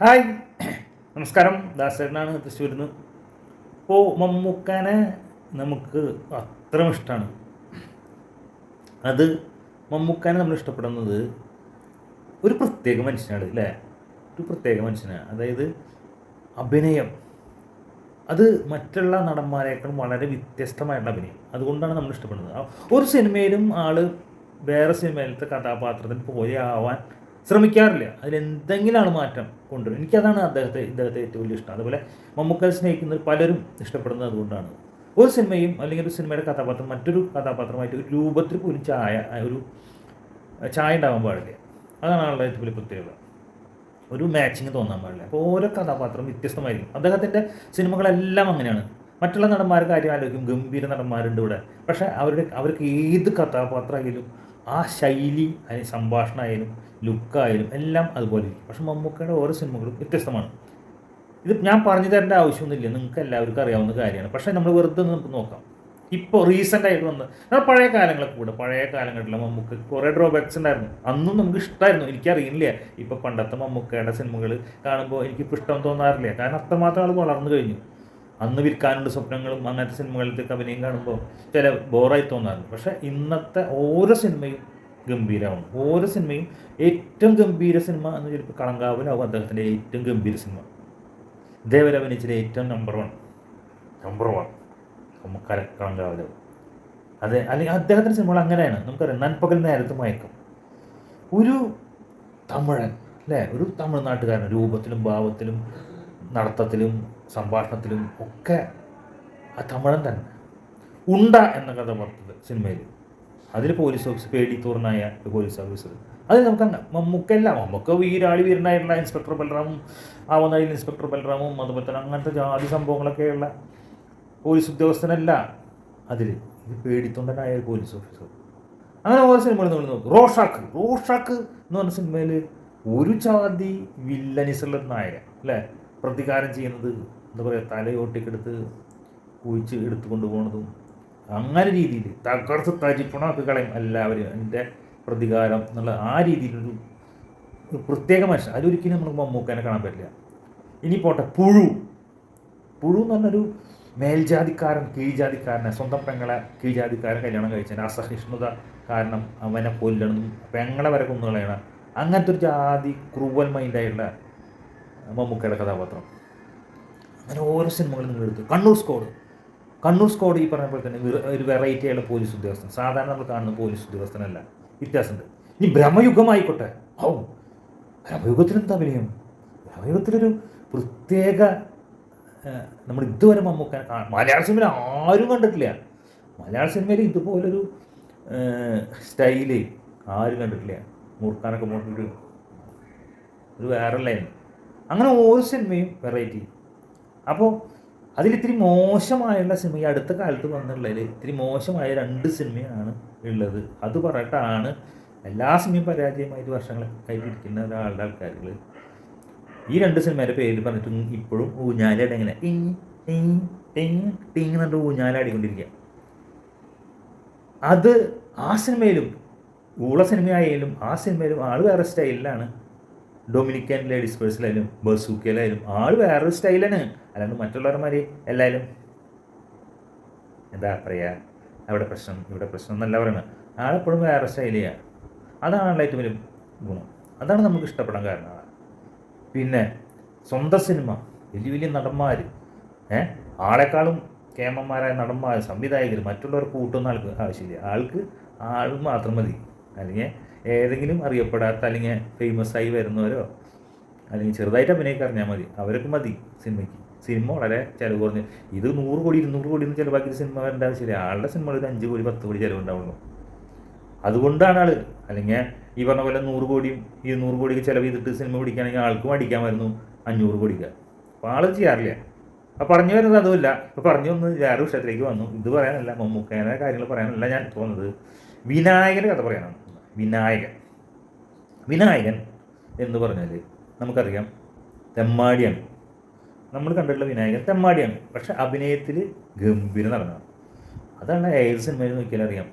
Hi. നമസ്കാരം. ദാസേട്ടനാണ് തൃശ്ശൂരിൽ നിന്ന് ഇപ്പോൾ മമ്മൂക്കാനെ നമുക്ക് അത്ര ഇഷ്ടമാണ് അത് മമ്മൂക്കാനെ നമ്മൾ ഇഷ്ടപ്പെടുന്നത് ഒരു പ്രത്യേക മനുഷ്യനാണ് അല്ലേ? ഒരു പ്രത്യേക മനുഷ്യനാണ്. അതായത് അഭിനയം. അത് മറ്റുള്ള നടന്മാരെക്കാളും വളരെ വ്യത്യസ്തമായിട്ടുള്ള അഭിനയം. അതുകൊണ്ടാണ് നമ്മൾ ഇഷ്ടപ്പെടുന്നത്. ഒരു സിനിമയിലും ആൾ വേറെ സിനിമയിലത്തെ കഥാപാത്രത്തിന് പോലെ ആവാൻ ശ്രമിക്കാറില്ല. അതിലെന്തെങ്കിലുമാണ് മാറ്റം കൊണ്ടുവരും എനിക്കതാണ് അദ്ദേഹത്തെ ഇദ്ദേഹത്തെ ഏറ്റവും വലിയ ഇഷ്ടം. അതുപോലെ മമ്മൂക്കൽ സ്നേഹിക്കുന്നത് പലരും ഇഷ്ടപ്പെടുന്നത് അതുകൊണ്ടാണ്. ഒരു സിനിമയും അല്ലെങ്കിൽ ഒരു സിനിമയുടെ കഥാപാത്രം മറ്റൊരു കഥാപാത്രമായിട്ട് ഒരു രൂപത്തിൽ പോലും ചായ ഒരു ചായ ഉണ്ടാവാൻ പാടില്ല. അതാണ് ആളുടെ ഏറ്റവും വലിയ പ്രത്യേകത. ഒരു മാച്ചിങ് തോന്നാൻ പാടില്ല. അപ്പോൾ ഓരോ കഥാപാത്രം വ്യത്യസ്തമായിരിക്കും. അദ്ദേഹത്തിന്റെ സിനിമകളെല്ലാം അങ്ങനെയാണ്. മറ്റുള്ള നടന്മാരുടെ കാര്യം ആലോചിക്കും. ഗംഭീര നടന്മാരുണ്ട് ഇവിടെ. പക്ഷേ അവരുടെ അവർക്ക് ഏത് കഥാപാത്രമായാലും ആ ശൈലി അതിന് സംഭാഷണമായാലും ലുക്കായാലും എല്ലാം അതുപോലെ ഇരിക്കും. പക്ഷെ മമ്മൂക്കയുടെ ഓരോ സിനിമകളും വ്യത്യസ്തമാണ്. ഇത് ഞാൻ പറഞ്ഞു തരേണ്ട ആവശ്യമൊന്നുമില്ല. നിങ്ങൾക്ക് എല്ലാവർക്കും അറിയാവുന്ന കാര്യമാണ്. പക്ഷേ നമ്മൾ വെറുതെ നമുക്ക് നോക്കാം. ഇപ്പോൾ റീസെന്റ് ആയിട്ട് വന്ന് നമ്മൾ പഴയ കാലങ്ങളൊക്കെ കൂടെ പഴയ കാലങ്ങളിൽ മമ്മൂക്ക് കുറേ ഡ്രോബാക്സ് ഉണ്ടായിരുന്നു. അന്നും നമുക്ക് ഇഷ്ടമായിരുന്നു എനിക്കറിയില്ല. ഇപ്പോൾ പണ്ടത്തെ മമ്മൂക്കയുടെ സിനിമകൾ കാണുമ്പോൾ എനിക്കിപ്പോൾ ഇഷ്ടം തോന്നാറില്ല. കാരണം അത്രമാത്രം ആൾ വളർന്നു കഴിഞ്ഞു. അന്ന് വിൽക്കാനുള്ള സ്വപ്നങ്ങളും അങ്ങനത്തെ സിനിമകളിലേക്ക് അഭിനയം കാണുമ്പോൾ ചില ബോറായി തോന്നാറുണ്ട്. പക്ഷേ ഇന്നത്തെ ഓരോ സിനിമയും ഗംഭീരമാണ്. ഓരോ സിനിമയും ഏറ്റവും ഗംഭീര സിനിമ എന്ന് ചിലപ്പോൾ കളങ്കാവലാവും അദ്ദേഹത്തിന്റെ ഏറ്റവും ഗംഭീര സിനിമ. ഇതേവരെ അഭിനയിച്ചത് ഏറ്റവും നമ്പർ വൺ നമ്പർ വൺ നമുക്കര കളങ്കാവലാവും. അതെ അല്ലെങ്കിൽ അദ്ദേഹത്തിന്റെ സിനിമകൾ അങ്ങനെയാണ്. നമുക്കറിയാം നൻപകൽ നേരത്ത് മയക്കം. ഒരു തമിഴൻ അല്ലേ? ഒരു തമിഴ്നാട്ടുകാരൻ രൂപത്തിലും ഭാവത്തിലും നടത്തത്തിലും സംഭാഷണത്തിലും ഒക്കെ ആ തമിഴൻ തന്നെ. ഉണ്ട എന്ന കഥ പറഞ്ഞത് സിനിമയിൽ. അതിൽ പോലീസ് ഓഫീസർ പേടി തൂർന്നായ ഒരു പോലീസ് ഓഫീസർ. അത് നമുക്ക് നമുക്കല്ല നമുക്ക് വീരാളി വീരനായിട്ടുള്ള ഇൻസ്പെക്ടർ ബലറാമും ആവുന്നതിൽ ഇൻസ്പെക്ടർ ബലറാമും അതുപോലെ തന്നെ അങ്ങനത്തെ ജാതി സംഭവങ്ങളൊക്കെയുള്ള പോലീസ് ഉദ്യോഗസ്ഥനല്ല അതിൽ ഇത് പേടിത്തൊണ്ടനായ പോലീസ് ഓഫീസർ. അങ്ങനെ ഓരോ സിനിമകൾ നമ്മൾ നോക്കും. റോഷാക്ക്. റോഷാക്ക് എന്ന് പറഞ്ഞ സിനിമയിൽ ഒരു ജാതി വില്ലനിസുള്ള നായകൻ അല്ലേ? പ്രതികാരം ചെയ്യുന്നത് എന്താ പറയുക തലയോട്ടിക്കെടുത്ത് കുഴിച്ച് എടുത്തു കൊണ്ടുപോകുന്നതും അങ്ങനെ രീതിയിൽ തകർത്ത് തരിപ്പണമൊക്കെ കളയും എല്ലാവരും. എന്റെ പ്രതികാരം എന്നുള്ള ആ രീതിയിലൊരു പ്രത്യേക മനുഷ്യൻ. അതൊരിക്കലും നമുക്ക് മമ്മൂക്കനെ കാണാൻ പറ്റില്ല. ഇനി പോട്ടെ പുഴു. പുഴു എന്ന് പറഞ്ഞൊരു മേൽജാതിക്കാരൻ കീഴ്ജാതിക്കാരനെ സ്വന്തം പെങ്ങളെ കീഴ്ജാതിക്കാരൻ കല്യാണം കഴിച്ചതിന് അസഹിഷ്ണുത കാരണം അവനെ കൊല്ലണം പെങ്ങളെ വരെ കൊന്നുകളയണം. അങ്ങനത്തെ ഒരു ജാതി ക്രൂവൽ മൈൻഡായിട്ടുള്ള മമ്മൂക്കയുടെ കഥാപാത്രം. അങ്ങനെ ഓരോ സിനിമകളും നിങ്ങൾ എടുത്തു. കണ്ണൂർ സ്കോഡ്. കണ്ണൂർ സ്കോഡ് ഈ പറഞ്ഞ പോലെ തന്നെ ഒരു വെറൈറ്റി ആയുള്ള പോലീസ് ഉദ്യോഗസ്ഥൻ. സാധാരണ നമ്മൾ കാണുന്ന പോലീസ് ഉദ്യോഗസ്ഥനല്ല. വ്യത്യാസമുണ്ട്. ഇനി ബ്രഹ്മയുഗമായിക്കോട്ടെ ഔ ബ്രഹ്മയുഗത്തിൽ എന്താ അഭിനയം ബ്രഹ്മയുഗത്തിലൊരു പ്രത്യേക നമ്മൾ ഇതുവരെ മമ്മൂക്ക മലയാള സിനിമയിൽ ആരും കണ്ടിട്ടില്ല. മലയാള സിനിമയിൽ ഇതുപോലൊരു സ്റ്റൈൽ ആരും കണ്ടിട്ടില്ല. മുറുക്കാനൊക്കെ പോയിട്ടൊരു ഒരു വേറെ ലൈൻ അങ്ങനെ ഓരോ സിനിമയും വെറൈറ്റി അപ്പോൾ അതിലിത്തിരി മോശമായുള്ള സിനിമ ഈ അടുത്ത കാലത്ത് വന്നിട്ടുള്ളതിൽ ഇത്തിരി മോശമായ രണ്ട് സിനിമയാണ് ഉള്ളത്. അത് പറഞ്ഞിട്ടാണ് എല്ലാ സിനിമയും പരാജയമായിട്ട് വർഷങ്ങളായിട്ട് ഇരിക്കുന്ന ഒരാളുടെ ആൾക്കാരുകൾ ഈ രണ്ട് സിനിമയുടെ പേര് പറഞ്ഞിട്ടും ഇപ്പോഴും ഊഞ്ഞാലായിട്ട് എങ്ങനെ ടിങ് ടിങ് ടിങ് ടിങ് എന്നിട്ട് ഊഞ്ഞാലാടിക്കൊണ്ടിരിക്കുക അത് ആ സിനിമയിലും ഊള സിനിമയായാലും ആ സിനിമയിലും ആൾ വേറെ സ്റ്റൈലിലാണ് ഡൊമിനിക്കൻ ലേഡീസ് പേഴ്സിലായാലും ബസൂക്കയിലായാലും ആൾ വേറൊരു സ്റ്റൈലാണ് അല്ലാണ്ട് മറ്റുള്ളവന്മാർ എല്ലാവരും എന്താ പറയുക അവിടെ പ്രശ്നം ഇവിടെ പ്രശ്നം എന്നല്ല പറയുന്നത് ആളെപ്പോഴും വേറെ സ്റ്റൈലിയാണ് അതാണ് ഏറ്റവും വലിയ ഗുണം. അതാണ് നമുക്ക് ഇഷ്ടപ്പെടാൻ കാരണം. പിന്നെ സ്വന്തം സിനിമ. വലിയ വലിയ നടന്മാർ ഏ? ആളെക്കാളും കേമന്മാരായ നടന്മാർ സംവിധായകർ മറ്റുള്ളവർ കൂട്ടുന്ന ആൾക്ക് ആവശ്യമില്ല. ആൾക്ക് ആൾ മാത്രം മതി. അല്ലെങ്കിൽ ഏതെങ്കിലും അറിയപ്പെടാത്ത അല്ലെങ്കിൽ ഫേമസ് ആയി വരുന്നവരോ അല്ലെങ്കിൽ ചെറുതായിട്ട് അഭിനയിക്കാൻ അറിഞ്ഞാൽ മതി. അവരൊക്കെ മതി സിനിമയ്ക്ക്. സിനിമ വളരെ ചിലവ് കുറഞ്ഞ്. ഇത് നൂറ് കോടി ഇരുന്നൂറ് കോടി ഒന്നും ചിലവാക്കിയ സിനിമ വരേണ്ട ആവശ്യമില്ല. ആളുടെ സിനിമ ഒരു അഞ്ച് കോടി പത്ത് കോടി ചിലവുണ്ടാവുള്ളൂ. അതുകൊണ്ടാണ് ആൾ അല്ലെങ്കിൽ ഈ പറഞ്ഞ പോലെ നൂറ് കോടിയും ഇരുന്നൂറ് കോടിക്ക് ചിലവ് ചെയ്തിട്ട് സിനിമ പിടിക്കുകയാണെങ്കിൽ ആൾക്കും അടിക്കാൻ വരുന്നു അഞ്ഞൂറ് കോടിക്ക്. അപ്പോൾ ആൾ ചെയ്യാറില്ല. അപ്പോൾ പറഞ്ഞു വരുന്നത് അതുമില്ല. ഇപ്പോൾ പറഞ്ഞു വന്ന് വേറെ വിഷയത്തിലേക്ക് വന്നു. ഇത് പറയാനല്ല മമ്മൂക്കേനെ കാര്യങ്ങൾ പറയാനല്ല ഞാൻ തോന്നുന്നത് വിനായകന്റെ കഥ പറയാനാണ്. വിനായകൻ. വിനായകൻ എന്ന് പറഞ്ഞാൽ നമുക്കറിയാം തെമ്മാടിയാണ്. നമ്മൾ കണ്ടിട്ടുള്ള വിനായകൻ തെമ്മാടിയാണ്. പക്ഷെ അഭിനയത്തിൽ ഗംഭീര നടനാണ് അതാണ് ഏത് സിനിമയിൽ നോക്കിയാൽ അറിയാം.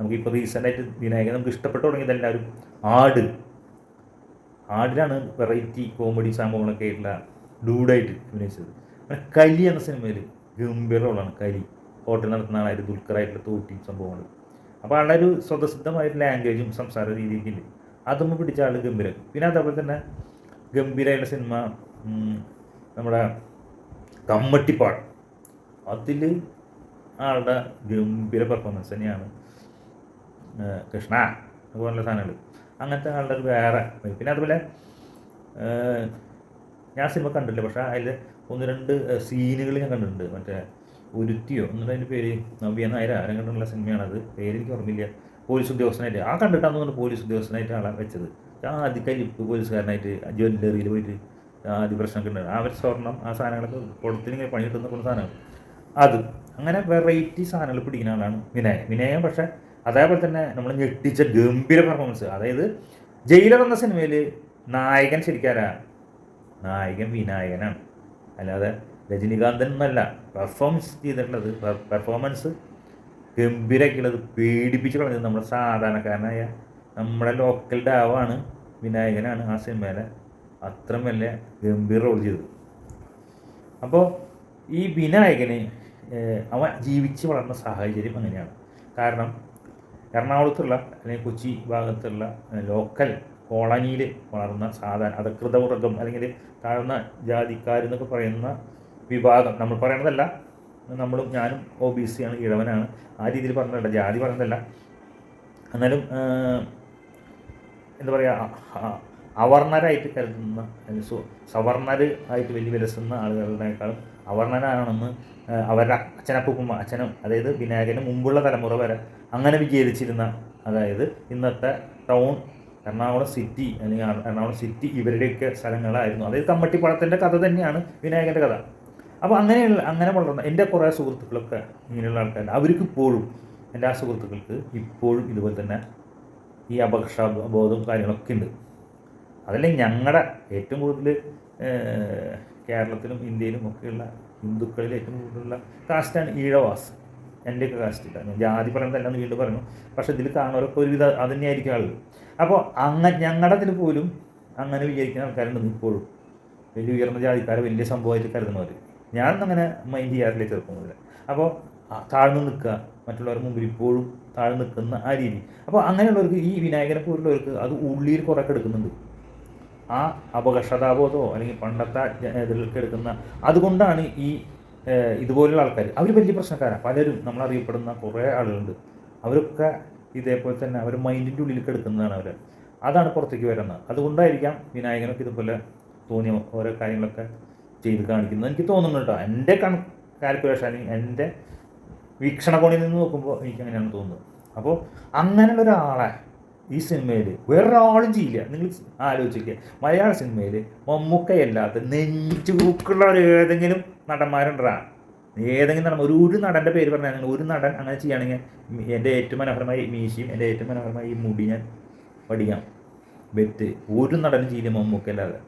നമുക്കിപ്പോൾ റീസെന്റായിട്ട് വിനായകൻ നമുക്ക് ഇഷ്ടപ്പെട്ടു തുടങ്ങിയത് എല്ലാവരും ആട്. ആടിലാണ് വെറൈറ്റി കോമഡി സംഭവങ്ങളൊക്കെ ആയിട്ടുള്ള ഡൂഡായിട്ട് അഭിനയിച്ചത്. അങ്ങനെ കലി എന്ന സിനിമയിൽ ഗംഭീര റോളാണ് കലി. ഹോട്ടൽ നടത്തുന്ന ആളായിട്ട് ദുൽഖറായിട്ടുള്ള തോട്ടി സംഭവങ്ങൾ അപ്പോൾ ആളുടെ ഒരു സ്വതസിദ്ധമായിട്ട് ലാംഗ്വേജും സംസാര രീതിയൊക്കെ ഉണ്ട് അതൊന്നും പിടിച്ച ആൾ ഗംഭീര പിന്നെ അതേപോലെ തന്നെ ഗംഭീരയുടെ സിനിമ നമ്മുടെ കമ്മട്ടിപ്പാട്. അതിൽ ആളുടെ ഗംഭീര പെർഫോമൻസ് തന്നെയാണ് കൃഷ്ണ അതുപോലുള്ള സാധനങ്ങൾ അങ്ങനത്തെ ആളുടെ ഒരു വേറെ പിന്നെ അതുപോലെ ഞാൻ സിനിമ കണ്ടില്ല പക്ഷേ അതിൽ ഒന്ന് രണ്ട് സീനുകൾ ഞാൻ കണ്ടിട്ടുണ്ട്. മറ്റേ ഉരുത്തിയോ? എന്നിട്ട് അതിന്റെ പേര് നവ്യ ആരും കണ്ടുള്ള സിനിമയാണത്? പേര് എനിക്ക് ഓർമ്മയില്ല. പോലീസ് ഉദ്യോഗസ്ഥനായിട്ട് ആ കണ്ടിട്ടാന്ന് തോന്നുന്നു പോലീസ് ഉദ്യോഗസ്ഥനായിട്ട് ആളെ വെച്ചത്. ആദ്യ കരിപ്പ് പോലീസുകാരനായിട്ട് ജ്വല്ലറിയിൽ പോയിട്ട് ആദ്യ പ്രശ്നമൊക്കെ ഉണ്ട് അവർ സ്വർണം ആ സാധനങ്ങളൊക്കെ കൊടുത്തിങ്ങനെ പണി കിട്ടുന്ന കൊണ്ട് സാധനങ്ങൾ. അത് അങ്ങനെ വെറൈറ്റി സാധനങ്ങൾ പിടിക്കുന്ന ആളാണ് വിനയൻ. വിനയൻ പക്ഷേ അതേപോലെ തന്നെ നമ്മൾ ഞെട്ടിച്ച ഗംഭീര പെർഫോമൻസ് അതായത് ജയിലർ എന്ന സിനിമയിൽ നായകൻ ശരിക്കാരാ? നായകൻ വിനായകനാണ്. അല്ലാതെ രജനീകാന്തൻ എന്നല്ല പെർഫോമൻസ് ചെയ്തിട്ടുള്ളത് പെർഫോമൻസ് ഗംഭീരമാക്കിയുള്ളത് പേടിപ്പിച്ച് കളഞ്ഞത് നമ്മുടെ സാധാരണക്കാരനായ നമ്മുടെ ലോക്കൽ ഡാവാണ് വിനായകനാണ് ആ സിനിമയിലെ അത്ര വലിയ ഗംഭീർ റോൾ ചെയ്തത്. അപ്പോൾ ഈ വിനായകന് അവൻ ജീവിച്ച് വളർന്ന സാഹചര്യം അങ്ങനെയാണ്. കാരണം എറണാകുളത്തുള്ള അല്ലെങ്കിൽ കൊച്ചി ഭാഗത്തുള്ള ലോക്കൽ കോളനിയിൽ വളർന്ന സാധാരണ അധകൃതവർഗം അല്ലെങ്കിൽ താഴ്ന്ന ജാതിക്കാരെന്നൊക്കെ പറയുന്ന വിഭാഗം നമ്മൾ പറയണതല്ല. നമ്മളും ഞാനും ഒ ബി സി ആണ് ഇഴവനാണ് ആ രീതിയിൽ പറഞ്ഞതല്ല ജാതി പറഞ്ഞതല്ല. എന്നാലും എന്താ പറയുക അവർണരായിട്ട് കരുതുന്ന സവർണർ ആയിട്ട് വലിയ വിലസുന്ന ആളുകളുടെക്കാളും അവർണനാണെന്ന് അവരുടെ അച്ഛനപ്പൂപ്പും അച്ഛനും അതായത് വിനായകന് മുമ്പുള്ള തലമുറ വരെ അങ്ങനെ വിചാരിച്ചിരുന്ന അതായത് ഇന്നത്തെ ടൗൺ എറണാകുളം സിറ്റി അല്ലെങ്കിൽ എറണാകുളം സിറ്റി ഇവരുടെയൊക്കെ സ്ഥലങ്ങളായിരുന്നു. അതായത് കമ്മട്ടിപ്പഴത്തിന്റെ കഥ തന്നെയാണ് വിനായകന്റെ കഥ. അപ്പോൾ അങ്ങനെയുള്ള അങ്ങനെ വളർന്ന എന്റെ കുറേ സുഹൃത്തുക്കളൊക്കെ ഇങ്ങനെയുള്ള ആൾക്കാർ അവർക്ക് ഇപ്പോഴും എന്റെ ആ സുഹൃത്തുക്കൾക്ക് ഇപ്പോഴും ഇതുപോലെ തന്നെ ഈ ബോധവും കാര്യങ്ങളൊക്കെ ഉണ്ട്. അതല്ലെങ്കിൽ ഞങ്ങളുടെ ഏറ്റവും കൂടുതൽ കേരളത്തിലും ഇന്ത്യയിലും ഒക്കെയുള്ള ഹിന്ദുക്കളിൽ ഏറ്റവും കൂടുതലുള്ള കാസ്റ്റാണ് ഈഴവാസ്. എന്റെയൊക്കെ കാസ്റ്റില്ല ഞാൻ ജാതി പറയുന്നതല്ല എന്ന് വീണ്ടും പറഞ്ഞു പക്ഷേ ഇതിൽ കാണുന്നവരൊക്കെ ഒരുവിധ അത് തന്നെയായിരിക്കും ആളുകൾ. അപ്പോൾ അങ്ങനെ ഞങ്ങളുടെ അതിൽ പോലും അങ്ങനെ വിചാരിക്കുന്ന ആൾക്കാരുണ്ട് ഇപ്പോഴും. വലിയ ഉയർന്ന ജാതിക്കാരെ വലിയ സംഭവമായിട്ട് കരുതുന്നവർ ഞാനൊന്നും അങ്ങനെ മൈൻഡ് ചെയ്യാറില്ല ചെറുപ്പം അപ്പോൾ താഴ്ന്നു നിൽക്കുക മറ്റുള്ളവരുടെ മുമ്പിൽ ഇപ്പോഴും താഴ്ന്നു നിൽക്കുന്ന ആ രീതി. അപ്പോൾ അങ്ങനെയുള്ളവർക്ക് ഈ വിനായകനെ പോലുള്ളവർക്ക് അത് ഉള്ളിയിൽ കുറേ എടുക്കുന്നുണ്ട്. ആ അപകർഷതാബോധമോ അല്ലെങ്കിൽ പണ്ടത്തെ ഇതിലൊക്കെ എടുക്കുന്ന അതുകൊണ്ടാണ് ഈ ഇതുപോലുള്ള ആൾക്കാർ അവർ വലിയ പ്രശ്നക്കാരാണ് പലരും നമ്മളറിയപ്പെടുന്ന കുറേ ആളുകളുണ്ട്. അവരൊക്കെ ഇതേപോലെ തന്നെ അവർ മൈൻഡിന്റെ ഉള്ളിലേക്ക് എടുക്കുന്നതാണ് അവർ അതാണ് പുറത്തേക്ക് വരുന്നത്. അതുകൊണ്ടായിരിക്കാം വിനായകനൊക്കെ ഇതുപോലെ തോന്നിയ ഓരോ കാര്യങ്ങളൊക്കെ ചെയ്ത് കാണിക്കുന്നത് എനിക്ക് തോന്നുന്നു കേട്ടോ. എന്റെ കൺ കാൽക്കുലേഷൻ എന്റെ വീക്ഷണകോണിൽ നിന്ന് നോക്കുമ്പോൾ എനിക്ക് അങ്ങനെയാണ് തോന്നുന്നത്. അപ്പോൾ അങ്ങനെയുള്ള ഒരാളെ ഈ സിനിമയിൽ വേറൊരാളും ചെയ്യില്ല. നിങ്ങൾ ആലോചിക്കുക മലയാള സിനിമയിൽ മമ്മൂക്കയല്ലാത്ത നെഞ്ചുകൂക്കുള്ള ഏതെങ്കിലും നടന്മാരുണ്ടാ ഏതെങ്കിലും നടൻ ഒരു ഒരു നടന്റെ പേര് പറഞ്ഞാൽ ഒരു നടൻ അങ്ങനെ ചെയ്യുകയാണെങ്കിൽ എന്റെ ഏറ്റവും മനോഹരമായി മീശയും എന്റെ ഏറ്റവും മനോഹരമായി ഈ മുടി ഞാൻ പഠിക്കാം. ബെറ്റ് ഒരു നടനും ചെയ്യില്ല മമ്മൂക്കല്ലാതെ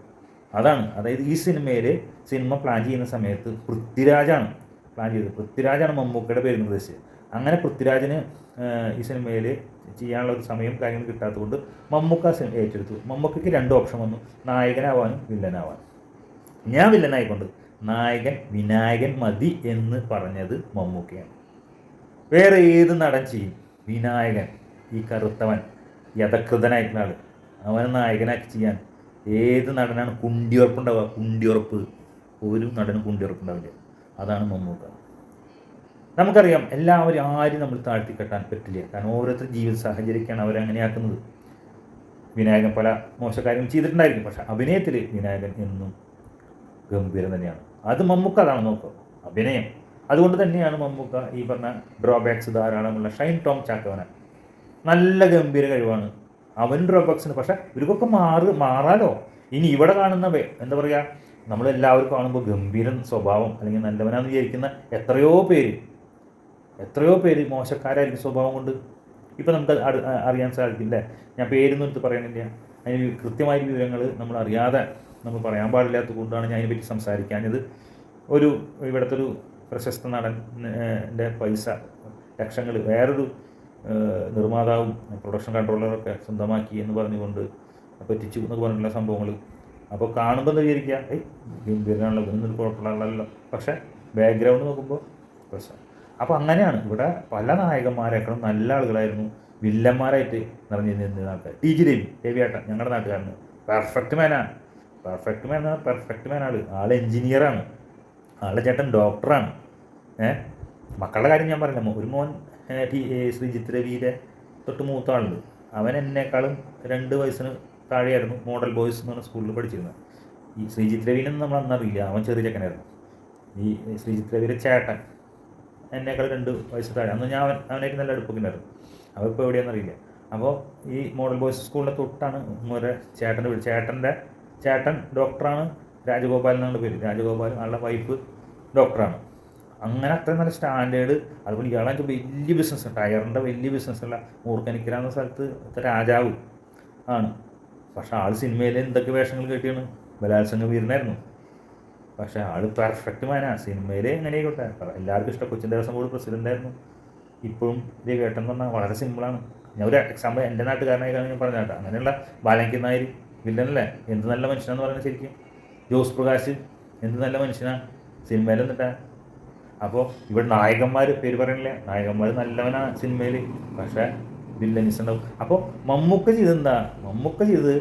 അതാണ്. അതായത് ഈ സിനിമയിൽ സിനിമ പ്ലാൻ ചെയ്യുന്ന സമയത്ത് പൃഥ്വിരാജാണ് പ്ലാൻ ചെയ്തത്. പൃഥ്വിരാജാണ് മമ്മൂക്കയുടെ പേര് നിർദ്ദേശിച്ചത് അങ്ങനെ പൃഥ്വിരാജിന് ഈ സിനിമയിൽ ചെയ്യാനുള്ള ഒരു സമയം കാര്യങ്ങൾ കിട്ടാത്തതുകൊണ്ട് മമ്മൂക്ക സിനിമ ഏറ്റെടുത്തു. മമ്മൂക്കയ്ക്ക് രണ്ട് ഓപ്ഷൻ വന്നു. നായകനാവാനും വില്ലനാവാനും. ഞാൻ വില്ലനായിക്കൊണ്ട് നായകൻ വിനായകൻ മതി എന്ന് പറഞ്ഞത് മമ്മൂക്കയാണ്. വേറെ ഏത് നടൻ ചെയ്യും? വിനായകൻ ഈ കറുത്തവൻ യഥകൃതനായിട്ടുള്ള ആൾ അവനെ നായകനാക്കി ചെയ്യാൻ ഏത് നടനാണ് കുണ്ടിയുറപ്പുണ്ടാവുക? കുണ്ടിയുറപ്പ്. ഒരു നടനും കുണ്ടിയുറപ്പുണ്ടാവില്ല. അതാണ് മമ്മൂക്ക നമുക്കറിയാം എല്ലാവരും ആരും നമ്മൾ താഴ്ത്തിക്കെട്ടാൻ പറ്റില്ല. കാരണം ഓരോരുത്തർ ജീവിത സാഹചര്യമൊക്കെയാണ് അവരങ്ങനെയാക്കുന്നത് വിനായകൻ പല മോശക്കാര്യങ്ങളും ചെയ്തിട്ടുണ്ടായിരിക്കും. പക്ഷെ അഭിനയത്തിൽ വിനായകൻ എന്നും ഗംഭീരം തന്നെയാണ്. അത് മമ്മൂക്ക അതാണ് നോക്കുക. അഭിനയം. അതുകൊണ്ട് തന്നെയാണ് മമ്മൂക്ക ഈ പറഞ്ഞ ഡ്രോബാക്സ് ധാരാളമുള്ള ഷൈൻ ടോം ചാക്കവന നല്ല ഗംഭീര കഴിവാണ് അവൻ റോബോക്സിന് പക്ഷെ ഇവർക്കൊക്കെ മാറ് മാറാലോ? ഇനി ഇവിടെ കാണുന്ന എന്താ പറയുക നമ്മളെല്ലാവരും കാണുമ്പോൾ ഗംഭീരൻ സ്വഭാവം അല്ലെങ്കിൽ നല്ലവനാന്ന് വിചാരിക്കുന്ന എത്രയോ പേര്. എത്രയോ പേര് മോശക്കാരായിരിക്കും സ്വഭാവം കൊണ്ട്. ഇപ്പം നമുക്ക് അറിയാൻ സാധിക്കും അല്ലേ? ഞാൻ പേരൊന്നും എടുത്ത് പറയുന്നില്ല അതിന് കൃത്യമായ വിവരങ്ങൾ നമ്മൾ അറിയാതെ നമ്മൾ പറയാൻ പാടില്ലാത്തത് കൊണ്ടാണ് ഞാൻ അതിനെപ്പറ്റി സംസാരിക്കാനിത് ഒരു ഇവിടുത്തെ ഒരു പ്രശസ്ത നടന്റെ പൈസ ലക്ഷങ്ങൾ വേറൊരു നിർമ്മാതാവും പ്രൊഡക്ഷൻ കൺട്രോളറൊക്കെ സ്വന്തമാക്കി എന്ന് പറഞ്ഞുകൊണ്ട് പറ്റിച്ചു എന്നൊക്കെ പറഞ്ഞിട്ടുള്ള സംഭവങ്ങൾ അപ്പോൾ കാണുമ്പോൾ എന്ന് വിചാരിക്കുക ഏയ് ഗംഭീരനാണല്ലോ ഇതൊന്നും കുഴപ്പമുള്ളതല്ലോ പക്ഷേ ബാക്ക്ഗ്രൗണ്ട് നോക്കുമ്പോൾ പ്രശ്നം അപ്പോൾ അങ്ങനെയാണ്. ഇവിടെ പല നായകന്മാരെക്കാളും നല്ല ആളുകളായിരുന്നു. വില്ലന്മാരായിട്ട് നിറഞ്ഞു നിന്ന ആൾക്കാർ ടി ജി രവി രവിയേട്ടൻ ഞങ്ങളുടെ നാട്ടുകാരന്. പെർഫെക്റ്റ് മാനാണ് പെർഫെക്റ്റ് മാൻ പെർഫെക്റ്റ് ആൾ. ആൾ എഞ്ചിനീയറാണ് ആളുടെ ചേട്ടൻ ഡോക്ടറാണ് ഏഹ് മക്കളുടെ കാര്യം ഞാൻ പറഞ്ഞില്ല ഒരു മോൻ ശ്രീജിത്ത് രവിയുടെ തൊട്ട് മൂത്ത ആളുണ്ട് അവൻ എന്നെക്കാളും രണ്ട് വയസ്സിന് താഴെയായിരുന്നു മോഡൽ ബോയ്സ് എന്ന് പറഞ്ഞ സ്കൂളിൽ പഠിച്ചിരുന്നത്. ഈ ശ്രീജിത്ത് രവീനൊന്നും നമ്മൾ അന്നറിയില്ല. അവൻ ചെറിയ ചെക്കനായിരുന്നു. ഈ ശ്രീജിത്ത് രവിയുടെ ചേട്ടൻ എന്നേക്കാൾ രണ്ട് വയസ്സ് താഴെ. അന്ന് ഞാൻ അവൻ അവനായിട്ട് നല്ല അടുപ്പൊക്കെ ഉണ്ടായിരുന്നു. അവൻ ഇപ്പോൾ എവിടെയാണെന്നറിയില്ല അപ്പോൾ ഈ മോഡൽ ബോയ്സ് സ്കൂളിലെ തൊട്ടാണ് ഒരു ചേട്ടന്റെ വീട്. ചേട്ടന്റെ ചേട്ടൻ ഡോക്ടറാണ് രാജഗോപാലൻ എന്നാണ് പേര്. രാജഗോപാലൻ ആളുടെ വൈഫ് ഡോക്ടറാണ്. അങ്ങനെ അത്രയും നല്ല സ്റ്റാൻഡേർഡ് അതുപോലെ ഇയാളായിട്ട് വലിയ ബിസിനസ് ടയറിന്റെ വലിയ ബിസിനസ്സുള്ള മൂർക്കനിക്കര എന്ന സ്ഥലത്ത് അത്ര രാജാവ് ആണ്. പക്ഷേ ആൾ സിനിമയിൽ എന്തൊക്കെ വേഷങ്ങൾ കെട്ടിയാണ്? ബലാത്സംഗ വീരനായിരുന്നു. പക്ഷേ ആൾ പെർഫെക്റ്റ് മാനാ എങ്ങനെ ആയിക്കോട്ടെ. എല്ലാവർക്കും ഇഷ്ടം. കൊച്ചിൻ ദേവസ്വം ബോർഡ് പ്രസിഡന്റ് ആയിരുന്നു. ഇപ്പോഴും ഇത് കേട്ടെന്ന് പറഞ്ഞാൽ വളരെ സിമ്പിളാണ് ഞാൻ ഒരു എക്സാമ്പിൾ എന്റെ നാട്ടുകാരനായിട്ടാണ് ഞാൻ പറഞ്ഞ കേട്ടോ. അങ്ങനെയുള്ള ബാലങ്കി നായർ വില്ലനല്ലേ എന്ത് നല്ല മനുഷ്യനാന്ന് പറയുന്നത് ശരിക്കും. ജോസ് പ്രകാശ് എന്ത് നല്ല മനുഷ്യനാണ് സിനിമയിൽ അപ്പോൾ ഇവിടെ നായകന്മാർ പേര് പറയണില്ല? നായകന്മാർ നല്ലവനാണ് സിനിമയിൽ പക്ഷേ വില്ലനിസ് ഉണ്ടാവും. അപ്പോൾ മമ്മൂക്ക ചെയ്തെന്താ മമ്മൂക്ക ചെയ്ത്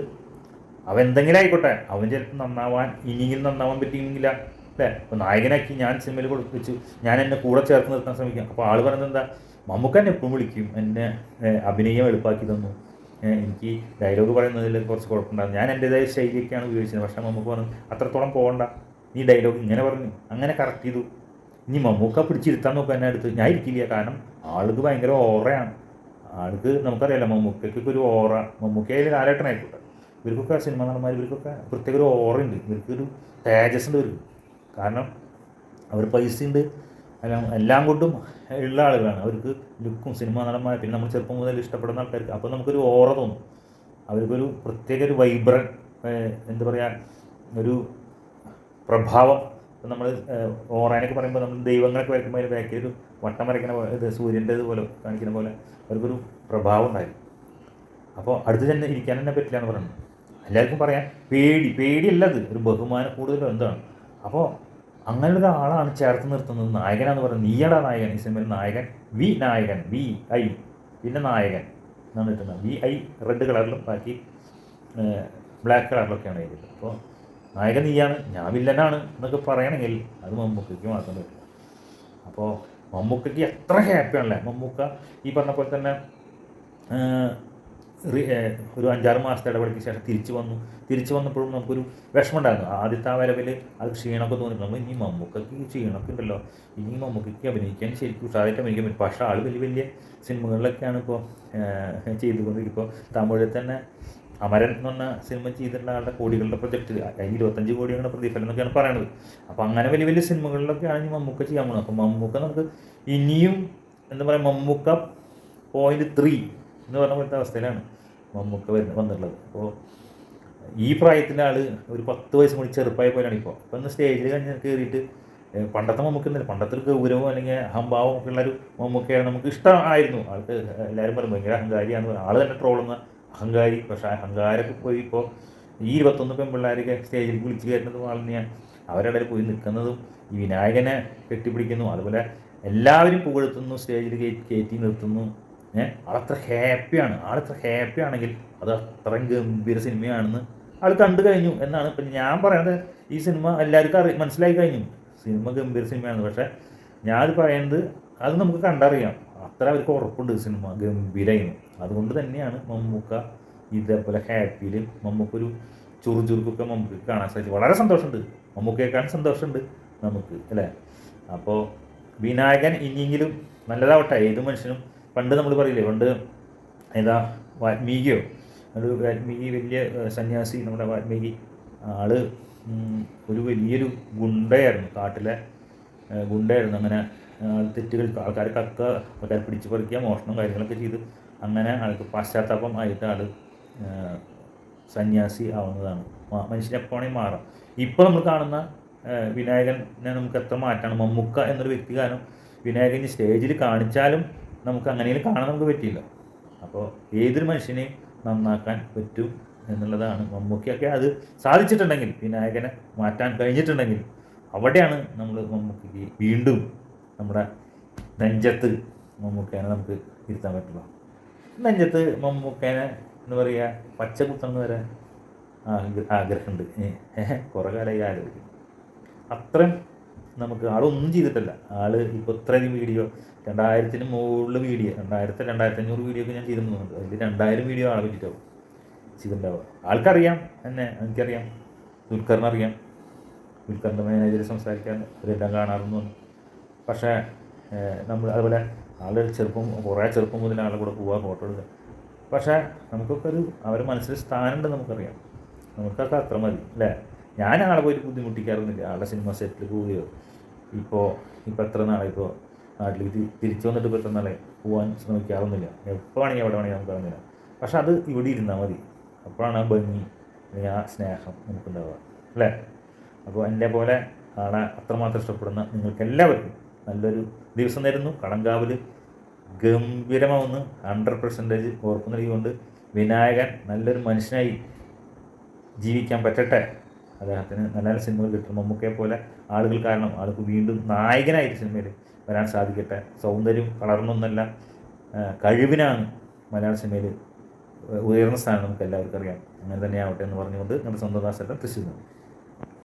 അവൻ എന്തെങ്കിലും ആയിക്കോട്ടെ. അവൻ ചിലപ്പോൾ നന്നാവാൻ ഇനിയെങ്കിലും നന്നാവാൻ പറ്റിയില്ല അല്ലേ? അപ്പോൾ നായകനാക്കി ഞാൻ സിനിമയിൽ കൊടുപ്പിച്ചു ഞാൻ എന്നെ കൂടെ ചേർത്ത് നിർത്താൻ ശ്രമിക്കാം. അപ്പോൾ ആൾ പറയുന്നത് എന്താ? മമ്മൂക്ക എന്നെ എപ്പോഴും വിളിക്കും. എന്നെ അഭിനയം എളുപ്പമാക്കി തന്നു. എനിക്ക് ഡയലോഗ് പറയുന്നതിൽ കുറച്ച് കുഴപ്പമുണ്ടായിരുന്നു. ഞാൻ എന്റെതായ ശൈലിയൊക്കെയാണ് ഉപയോഗിച്ചത്. പക്ഷേ മമ്മൂക്ക പറഞ്ഞു അത്രത്തോളം പോകണ്ട നീ ഡയലോഗ് ഇങ്ങനെ പറഞ്ഞു. അങ്ങനെ കറക്റ്റ് ചെയ്തു. ഇനി മമ്മൂക്ക പിടിച്ചിരുത്താൻ നോക്കുക എന്നെ അടുത്ത് ഞാൻ ഇരിക്കില്ല. കാരണം ആൾക്ക് ഭയങ്കര ഓറയാണ് ആൾക്ക് നമുക്കറിയാലോ മമ്മൂക്കയ്ക്കൊക്കെ ഒരു ഓറ മമ്മൂക്കയിൽ ലാലേട്ടനായിക്കോട്ടെ ഇവർക്കൊക്കെ സിനിമ നടന്മാർ ഇവർക്കൊക്കെ പ്രത്യേക ഒരു ഓറയുണ്ട് ഇവർക്കൊരു തേജസ് ഉണ്ട് ഇവർക്ക്. കാരണം അവർ പൈസ ഉണ്ട്. എല്ലാം എല്ലാം കൊണ്ടും ഉള്ള ആളുകളാണ്. അവർക്ക് ലുക്കും സിനിമ നടന്മാർ പിന്നെ നമ്മൾ ചെറുപ്പം മുതൽ ഇഷ്ടപ്പെടുന്ന ആൾക്കാർക്ക് അപ്പോൾ നമുക്കൊരു ഓറ തോന്നും. അവർക്കൊരു പ്രത്യേക ഒരു വൈബ്രൻ എന്താ പറയുക ഒരു പ്രഭാവം നമ്മൾ ഓറാനൊക്കെ പറയുമ്പോൾ നമ്മൾ ദൈവങ്ങളൊക്കെ വരയ്ക്കുമ്പോൾ അതിന് ബാക്കിൽ ഒരു വട്ടം വരയ്ക്കുന്ന പോലെ ഇത് സൂര്യന്റെ ഇതുപോലെ കാണിക്കുന്ന പോലെ അവർക്കൊരു പ്രഭാവം ഉണ്ടായിരുന്നു. അപ്പോൾ അടുത്ത് തന്നെ ഇരിക്കാൻ തന്നെ പറ്റില്ല എന്ന് പറയുന്നത് എല്ലാവർക്കും പറയാം പേടി പേടിയല്ല അത്. ഒരു ബഹുമാനം കൂടുതലും എന്താണ് അപ്പോൾ അങ്ങനെ ആളാണ് ചേർത്ത് നിർത്തുന്നത് നായകനാന്ന് പറയുന്നത്. നീയടാ നായകൻ ഈ സിനിമയിൽ നായകൻ. വി നായകൻ വി ഐ പിന്നെ നായകൻ എന്നാണ് കിട്ടുന്നത്. വി ഐ റെഡ് കളറിലും ബാക്കി ബ്ലാക്ക് കളറിലൊക്കെയാണ് എഴുതിയത്. അപ്പോൾ നായകൻ നീയാണ് ഞാൻ വില്ലനാണ് എന്നൊക്കെ പറയണമെങ്കിൽ അത് മമ്മൂക്കയ്ക്ക് മാത്രം പറ്റില്ല. അപ്പോൾ മമ്മൂക്കയ്ക്ക് എത്ര ഹാപ്പിയാണല്ലേ മമ്മൂക്ക ഈ പറഞ്ഞ പോലെ തന്നെ ഒരു അഞ്ചാറ് മാസത്തെ ഇടവേളയ്ക്ക് ശേഷം തിരിച്ചു വന്നു. തിരിച്ചു വന്നപ്പോഴും നമുക്കൊരു വിഷമം ഉണ്ടായിരുന്നു ആദ്യത്തെ ആ വരവിൽ അത് ക്ഷീണമൊക്കെ തോന്നി നമ്മൾ ഇനി മമ്മൂക്കയ്ക്ക് ക്ഷീണമൊക്കെ ഉണ്ടല്ലോ. ഇനി മമ്മൂക്കയ്ക്ക് അഭിനയിക്കാൻ ശരിക്കും ഉഷാറായിട്ട് അഭിനയിക്കാൻ പറ്റും. പക്ഷേ ആൾ വലിയ വലിയ സിനിമകളിലൊക്കെയാണ് ഇപ്പോൾ ചെയ്തുകൊണ്ടിരിക്കും ഇപ്പോൾ തമിഴിൽ തന്നെ അമരൻ എന്ന് പറഞ്ഞ സിനിമ ചെയ്തിട്ടുള്ള ആളുടെ കോടികളുടെ പ്രൊജക്റ്റ് അതിന് ഇരുപത്തഞ്ച് കോടിയാണ് പ്രതിഫലം എന്നൊക്കെയാണ് പറയുന്നത് അപ്പോൾ അങ്ങനെ വലിയ വലിയ സിനിമകളിലൊക്കെയാണ് ഇനി മമ്മൂക്ക ചെയ്യാൻ പോകുന്നത് അപ്പോൾ മമ്മൂക്ക നമുക്ക് ഇനിയും എന്താ പറയുക മമ്മൂക്ക പോയിന്റ് ത്രീ എന്ന് പറഞ്ഞ പോലത്തെ അവസ്ഥയിലാണ് മമ്മൂക്ക വരുന്ന വന്നിട്ടുള്ളത്. അപ്പോൾ ഈ പ്രായത്തിന്റെ ആൾ ഒരു പത്ത് വയസ്സ് കൂടി ചെറുപ്പമായ പോലെയാണ് ഇപ്പോൾ അപ്പോൾ ഒന്ന് സ്റ്റേജിൽ കഴിഞ്ഞ് കയറിയിട്ട് പണ്ടത്തെ മമ്മൂക്ക എന്നല്ല പണ്ടത്തെ ഒരു ഗൗരവം അല്ലെങ്കിൽ അഹംഭാവം ഒക്കെ ഉള്ളൊരു മമ്മൂക്കയാണ് നമുക്ക് ഇഷ്ടമായിരുന്നു ആൾക്ക് എല്ലാവരും പറയും ഭയങ്കര അഹങ്കാരിയാണ് ആൾ തന്നെ ട്രോളുന്ന അഹങ്കാരി പക്ഷേ അഹങ്കാരമൊക്കെ പോയി ഇപ്പോൾ ഈ ഇരുപത്തൊന്ന് പെൺപിള്ളേരൊക്കെ സ്റ്റേജിൽ വിളിച്ച് കയറ്റുന്നതും ആൾ അവരുടെ പോയി നിൽക്കുന്നതും ഈ വിനായകനെ കെട്ടിപ്പിടിക്കുന്നു അതുപോലെ എല്ലാവരും പുകഴ്ത്തുന്നു സ്റ്റേജിൽ കയറ്റി നിർത്തുന്നു. ഏഹ് ആളത്ര ഹാപ്പിയാണ് ആളത്ര ഹാപ്പി ആണെങ്കിൽ അത് അത്ര ഗംഭീര സിനിമയാണെന്ന് ആൾ കണ്ടു കഴിഞ്ഞു എന്നാണ് ഇപ്പം ഞാൻ പറയുന്നത് ഈ സിനിമ എല്ലാവർക്കും അറി മനസ്സിലായി കഴിഞ്ഞു. സിനിമ ഗംഭീര സിനിമയാണ്. പക്ഷേ ഞാനത് പറയുന്നത് അത് നമുക്ക് കണ്ടറിയാം. അത്ര അവർക്ക് ഉറപ്പുണ്ട് സിനിമ ഗംഭീരമായിരുന്നു അതുകൊണ്ട് തന്നെയാണ് മമ്മൂക്ക ഇതേപോലെ ഹാപ്പിയിൽ മമ്മൂക്കൊരു ചുറുചുറുക്കൊക്കെ മമ്മൂക്ക് കാണാൻ സാധിച്ചു വളരെ സന്തോഷമുണ്ട്. മമ്മൂക്കേക്കാൻ സന്തോഷമുണ്ട് നമുക്ക് അല്ലേ? അപ്പോൾ വിനായകൻ ഇനിയെങ്കിലും നല്ലതാവട്ടെ. ഏത് മനുഷ്യനും പണ്ട് നമ്മൾ പറയില്ലേ പണ്ട് ഏതാ വാൽമീകിയോ ഒരു വാൽമീകി വലിയ സന്യാസി നമ്മുടെ വാൽമീകി ആൾ ഒരു വലിയൊരു ഗുണ്ടയായിരുന്നു. കാട്ടിലെ ഗുണ്ടയായിരുന്നു. അങ്ങനെ തെറ്റുകൾ ആൾക്കാർ കക്ക ആൾക്കാർ പിടിച്ചു പറിക്കുക മോഷണം കാര്യങ്ങളൊക്കെ ചെയ്ത് അങ്ങനെ ആൾക്ക് പാശ്ചാത്താപം ആയിട്ട് ആൾ സന്യാസി ആവുന്നതാണ്. മ- മനുഷ്യനെ എപ്പോഴാണെങ്കിൽ മാറാം. ഇപ്പോൾ നമ്മൾ കാണുന്ന വിനായകനെ നമുക്ക് എത്ര മാറ്റാണ്? മമ്മുക്ക എന്നൊരു വ്യക്തി കാരണം വിനായകൻ സ്റ്റേജിൽ കാണിച്ചാലും നമുക്ക് അങ്ങനെയും കാണാൻ നമുക്ക് പറ്റിയില്ല. അപ്പോൾ ഏതൊരു മനുഷ്യനെയും നന്നാക്കാൻ പറ്റും എന്നുള്ളതാണ് മമ്മൂക്കിയൊക്കെ അത് സാധിച്ചിട്ടുണ്ടെങ്കിൽ വിനായകനെ മാറ്റാൻ കഴിഞ്ഞിട്ടുണ്ടെങ്കിൽ അവിടെയാണ് നമ്മൾ മമ്മൂക്കിക്ക് വീണ്ടും നമ്മുടെ നെഞ്ചത്ത് മമ്മൂക്കേനെ നമുക്ക് ഇരുത്താൻ പറ്റുള്ളൂ. നെഞ്ചത്ത് മമ്മൂക്കേനെ എന്ന് പറയുക പച്ച കുത്തണം വരെ ആഗ്ര- ആഗ്രഹമുണ്ട്. കുറേ കാലമായി ആലോചിക്കും അത്രയും നമുക്ക് ആളൊന്നും ചെയ്തിട്ടില്ല. ആൾ ഇപ്പോൾ ഇത്രയധികം വീഡിയോ രണ്ടായിരത്തിന് മുകളിൽ വീഡിയോ രണ്ടായിരത്തി രണ്ടായിരത്തി അഞ്ഞൂറ് വീഡിയോ ഒക്കെ ഞാൻ ചെയ്തിട്ടുണ്ട്. അതിൽ രണ്ടായിരം വീഡിയോ ആളെ പറ്റിയിട്ടാവും ചെയ്തിട്ടുണ്ടാവുക. ആൾക്കറിയാം എന്നെ എനിക്കറിയാം. ദുൽഖറിനറിയാം. ദുൽഖറിന്റെ മാനേജർ സംസാരിക്കാൻ അവരെല്ലാം കാണാറുണ്ട്. പക്ഷേ നമ്മൾ അതുപോലെ ആളുടെ ചെറുപ്പം കുറേ ചെറുപ്പം മുതൽ ആളുടെ കൂടെ പോവാ ഫോട്ടോ എടുക്കുക. പക്ഷേ നമുക്കൊക്കെ ഒരു അവരുടെ മനസ്സിൽ സ്ഥാനമുണ്ട് നമുക്കറിയാം. നമുക്കൊക്കെ അത്ര മതി അല്ലേ? ഞാൻ ആളെ പോയിട്ട് ബുദ്ധിമുട്ടിക്കാറൊന്നുമില്ല. ആളുടെ സിനിമ സെറ്റിൽ പോവുകയോ ഇപ്പോൾ ഇപ്പോൾ എത്ര നാളെ ഇപ്പോൾ നാട്ടിലേക്ക് തിരിച്ചു വന്നിട്ട് ഇപ്പോൾ എത്ര നാളെ പോകാൻ ശ്രമിക്കാറൊന്നുമില്ല. എപ്പോൾ വേണമെങ്കിൽ എവിടെ വേണമെങ്കിൽ നമുക്ക് അറിഞ്ഞില്ല പക്ഷെ അത് ഇവിടെ ഇരുന്നാൽ മതി. അപ്പോഴാണ് ആ ഭംഗി അല്ലെങ്കിൽ ആ സ്നേഹം നമുക്കുണ്ടാവുക അല്ലേ? അപ്പോൾ എന്റെ പോലെ ആളെ അത്രമാത്രം ഇഷ്ടപ്പെടുന്ന നിങ്ങൾക്ക് എല്ലാവർക്കും നല്ലൊരു ദിവസം നേരുന്നു. കടങ്കാവിൽ ഗംഭീരമാവുന്നു. ഹൺഡ്രഡ് പെർസെന്റേജ് ഉറപ്പ് നൽകിക്കൊണ്ട് വിനായകൻ നല്ലൊരു മനുഷ്യനായി ജീവിക്കാൻ പറ്റട്ടെ. അദ്ദേഹത്തിന് നല്ല നല്ല സിനിമകൾ കിട്ടും. മമ്മൂക്കയെ പോലെ ആളുകൾ കാരണം ആൾക്ക് വീണ്ടും നായകനായിട്ട് സിനിമയിൽ വരാൻ സാധിക്കട്ടെ. സൗന്ദര്യം കളർന്നൊന്നല്ല കഴിവിനാണ് മലയാള സിനിമയിൽ ഉയർന്ന സ്ഥാനം നമുക്ക് എല്ലാവർക്കും അറിയാം. അങ്ങനെ തന്നെ ആവട്ടെ എന്ന് പറഞ്ഞുകൊണ്ട് നമ്മുടെ സ്വന്തം ദാസേട്ടൻ തൃശ്ശൂർ